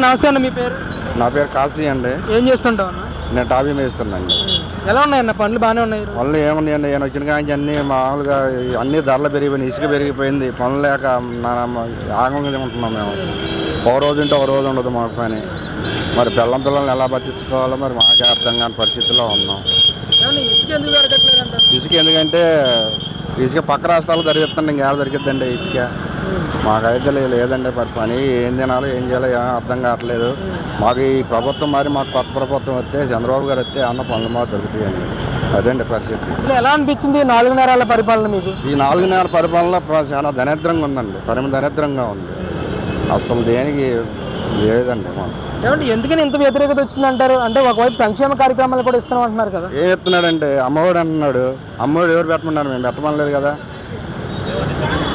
నమస్తే అన్న మీ పేరు? నా పేరు కాశీ అండి. ఏం చేస్తుంటావు అన్న? నేను టాబీ మేస్తున్నాండి ఎలా ఉన్నాయన్న? పనులు బాగానే ఉన్నాయి? పనులు ఏమున్నాయండి? నేను వచ్చిన కానీ అన్ని మామూలుగా అన్ని ధరలు పెరిగిపోయినాయి ఇసుక పెరిగిపోయింది. పనులు లేక నా- ఆగంగా ఉంటున్నాం మేము. ఒక రోజు ఉంటే ఒక రోజు ఉండదు మాకు పని. మరి పిల్లం పిల్లల్ని ఎలా బతికించుకోవాలో మరి మాకే అర్థం కాని పరిస్థితిలో ఉన్నాం. ఇసుక ఎందుకంటే ఇసుక పక్క రాష్ట్రాలు దొరికిస్తుంది ఇంకేడ దొరికిద్దండి ఇసుక? మాకైతే లేదండి మరి పని ఏం తినాలో ఏం చేయాలో ఏం అర్థం కావట్లేదు. మాకు ఈ ప్రభుత్వం మరి మాకు కొత్త ప్రభుత్వం వస్తే చంద్రబాబు గారు వస్తే అన్న పనులు మాకు దొరుకుతాయండి. అదండి పరిస్థితి? అసలు ఎలా అనిపించింది ఈ నాలుగు నేరాల పరిపాలన మీకు? ఈ నాలుగు నెలల పరిపాలన చాలా దరిద్రంగా ఉందండి పరమ దరిద్రంగా ఉంది. అసలు దేనికి లేదండి మాకు. ఏమంటే ఎందుకని ఇంత వ్యతిరేకత వచ్చింది అంటారు? అంటే ఒకవైపు సంక్షేమ కార్యక్రమాలు కూడా ఇస్తున్నాం అంటున్నారు కదా. ఏం చెప్తున్నాడంటే అమ్మఒడు అంటున్నాడు అమ్మఒడు ఎవరు పెట్టమన్నారు? మేము పెట్టమనలేదు కదా.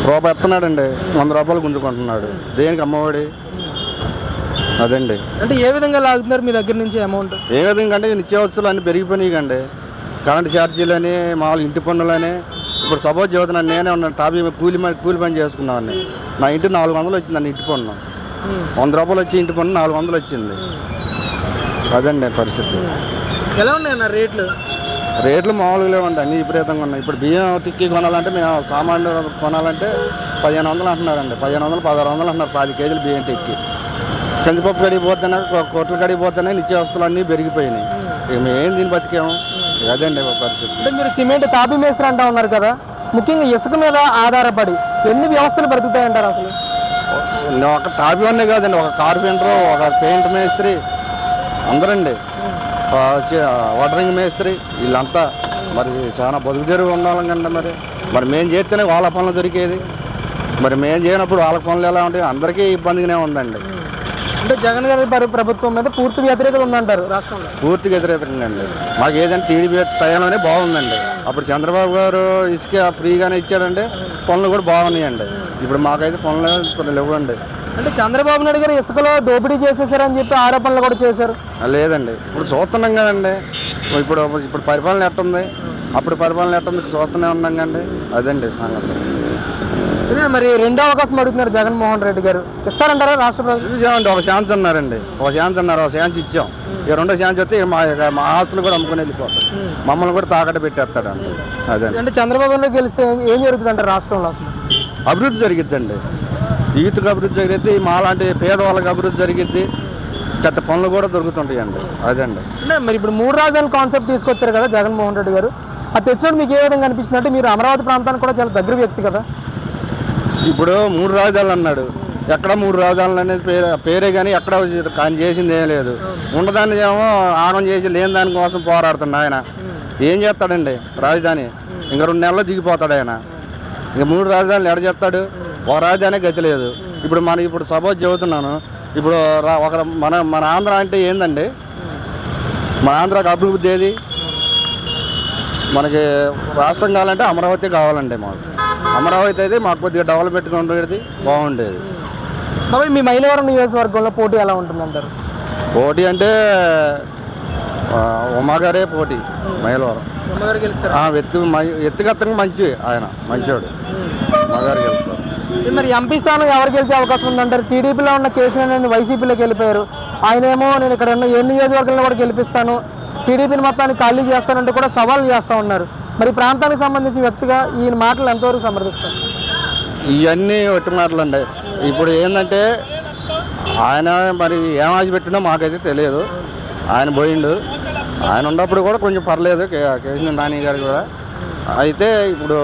రూపాయి ఎత్తున్నాడండి వంద రూపాయలు గుంజుకుంటున్నాడు. దేనికి అమ్మఒడి? అదండి. అంటే ఏ విధంగా లాగుతున్నారు మీ దగ్గర నుంచి అమౌంట్? ఏ విధంగా అంటే నిత్యావసరాలు అన్నీ పెరిగిపోయినాయి కండి. కరెంట్ ఛార్జీలని మామూలు ఇంటి పన్నులని ఇప్పుడు సపోజ్ చదువుతున్నాను నేనే ఉన్నాను టాపీ కూలి కూలి పని చేసుకున్నాను నా ఇంటి నాలుగు వందలు వచ్చిందండి ఇంటి పన్ను. వంద రూపాయలు వచ్చి ఇంటి పన్ను నాలుగు వందలు వచ్చింది. అదండి పరిస్థితి. ఎలా ఉన్నాయన్న రేట్లు? రేట్లు మామూలుగా లేవండి అన్ని విపరీతంగా ఉన్నాయి. ఇప్పుడు బియ్యం టిక్కీ కొనాలంటే మేము సామాన్లు కొనాలంటే పదిహేను వందలు అంటున్నారండి. పదిహేను వందలు పదహారు వందలు అంటున్నారు పది కేజీలు బియ్యం టిక్కీ. కందిపప్పు కడిగి పోతేనే కొట్లు కడిగి పోతేనే నిత్యావసరాలు అన్నీ పెరిగిపోయినాయి. ఇక మేము ఏం దీన్ని బతికాము అదండి పరిస్థితి. అంటే మీరు సిమెంట్ తాపి మేస్త్రి అంటా ఉన్నారు కదా ముఖ్యంగా ఇసుక మీద ఆధారపడి ఎన్ని వ్యవస్థలు బ్రతుకుతాయంటారు అసలు? ఒక టాపీ వన్నే కాదండి ఒక కార్పెంటర్ ఒక పెయింట్ మేస్త్రి అందరండి. వడరింగ్ మేస్త్రి వీళ్ళంతా మరి చాలా బతుకు తెరుగు ఉండాలి కండి మరి. మరి మేము చేస్తేనే వాళ్ళ పనులు దొరికేది. మరి మేము చేయనప్పుడు వాళ్ళ పనులు ఎలా ఉంటాయి? అందరికీ ఇబ్బందిగానే ఉందండి. అంటే జగన్ గారి పరి- ప్రభుత్వం మీద పూర్తి వ్యతిరేకత ఉందంటారు రాష్ట్రంలో. పూర్తిగా వ్యతిరేకంగా అండి. మాకు ఏదంటే టీడీపీ టైంలోనే బాగుందండి. అప్పుడు చంద్రబాబు గారు ఇసుక ఫ్రీగానే ఇచ్చాడండి పనులు కూడా బాగున్నాయండి. ఇప్పుడు మాకైతే పనులు కొన్ని లేవండి. అంటే చంద్రబాబు నాయుడు గారు ఇసుకలో దోపిడీ చేసేసారని చెప్పి ఆరోపణలు కూడా చేశారు. లేదండి. ఇప్పుడు చూస్తున్నాం కదండి. ఇప్పుడు ఇప్పుడు పరిపాలన ఎట్టుంది అప్పుడు పరిపాలన ఎట్టుంది చూస్తూనే ఉన్నాం కదండి. అదండి సంగతి. మరి రెండో అవకాశం అడుగుతున్నారు జగన్మోహన్ రెడ్డి గారు. ఇస్తారంటారా రాష్ట్ర చూసామండి ఒక ఛాన్స్ అన్నారండి. ఒక ఛాన్స్ అన్నారు ఒక ఛాన్స్ ఇచ్చాం. ఇక రెండో ఛాన్స్ వస్తే మా మా ఆస్తులు కూడా అమ్ముకుని వెళ్ళిపోతాం మమ్మల్ని కూడా తాకట్టు పెట్టేస్తాడండి అదండి. అంటే చంద్రబాబు నాయుడు గెలిస్తే ఏం జరుగుతుంది అంటారు రాష్ట్రంలో అసలు? అభివృద్ధి జరిగిద్దండి. యూత్కి అభివృద్ధి జరిగిద్ది మాలాంటి పేదవాళ్ళకి అభివృద్ధి జరిగిద్ది గత పనులు కూడా దొరుకుతుంటాయండి. అదండి. అంటే మరి ఇప్పుడు మూడు రాజధానుల కాన్సెప్ట్ తీసుకొచ్చారు కదా జగన్మోహన్ రెడ్డి గారు. అది తెచ్చినప్పుడు మీకు ఏ విధంగా అనిపిస్తుంది? అంటే మీరు అమరావతి ప్రాంతానికి కూడా చాలా దగ్గర వ్యక్తి కదా. ఇప్పుడు మూడు రాజధానులు అన్నాడు. ఎక్కడ మూడు రాజధానులు అనేది పేరే పేరే కానీ ఎక్కడ కానీ చేసింది ఏం లేదు. ఉన్నదాన్ని ఏమో ఆగం చేసి లేని దానికోసం పోరాడుతుండ ఆయన. ఏం చేస్తాడండి? రాజధాని. ఇంకా రెండు నెలల్లో దిగిపోతాడు ఆయన. ఇంక మూడు రాజధానులు ఎడ చేస్తాడు? ఒక రాజధాని గతి లేదు. ఇప్పుడు మన ఇప్పుడు సపోజ్ చెబుతున్నాను ఇప్పుడు ఒక మన మన ఆంధ్ర అంటే ఏందండి? మన ఆంధ్రాకి అభివృద్ధి ఏది? మనకి రాష్ట్రం కావాలంటే అమరావతి కావాలండి మాకు. అమరావతి అయితే మాకు కొద్దిగా డెవలప్మెంట్గా ఉండేది బాగుండేది. మీ మైలవరం నియోజకవర్గంలో పోటీ ఎలా ఉంటుంది అంటారు పోటీ అంటే ఉమాగారే పోటీ. మైలవరం గెలుస్తారు? ఎత్తు మ- ఎత్తుగత్తంగా మంచి ఆయన మంచోడు. ఉమాగారికి వెళ్తారు మరి ఎంపీ స్థానం ఎవరు గెలిచే అవకాశం ఉందంటారు? టీడీపీలో ఉన్న కేసీఆర్ వైసీపీలోకి వెళ్ళిపోయారు. ఆయన ఏమో నేను ఇక్కడ ఉన్న ఏ నియోజకవర్గంలో కూడా గెలిపిస్తాను. టీడీపీని మొత్తాన్ని ఖాళీ చేస్తానంటే కూడా సవాల్ చేస్తూ ఉన్నారు. మరి ప్రాంతానికి సంబంధించిన వ్యక్తిగా ఈయన మాటలు ఎంతవరకు సమర్థిస్తారు? ఇవన్నీ ఒట్టి మాటలండి ఇప్పుడు ఏంటంటే ఆయన మరి ఏం ఆశ పెట్టినో మాకైతే తెలియదు. ఆయన పోయిండు. ఆయన ఉన్నప్పుడు కూడా కొంచెం పర్లేదు కేసీఆర్ నాని గారు కూడా. అయితే ఇప్పుడు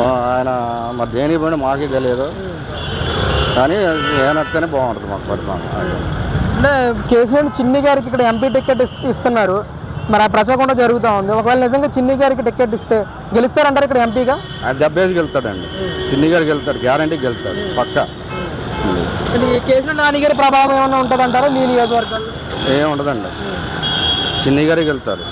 ఆయన మరి దేనికి పోయినా మాకే తెలియదు కానీ ఏనొస్తేనే బాగుంటుంది మాకు పరిపాలన. అంటే కేసీఆర్ చిన్ని గారికి ఇక్కడ ఎంపీ టికెట్ ఇస్- ఇస్తున్నారు. మరి ఆ ప్రచారం జరుగుతూ ఉంది. ఒకవేళ నిజంగా చిన్ని గారికి టికెట్ ఇస్తే గెలుస్తారంటారు ఇక్కడ ఎంపీగా? దెబ్బేసి గెలుతాడండి చిన్ని గారికి వెళ్తాడు గ్యారంటీకి వెళ్తాడు పక్క. కేసీఆర్ నాని గారి ప్రభావం ఏమైనా ఉంటుందంటారా మీ నియోజకవర్గాల్లో? ఏం ఉండదండి. చిన్ని గారికి వెళ్తారు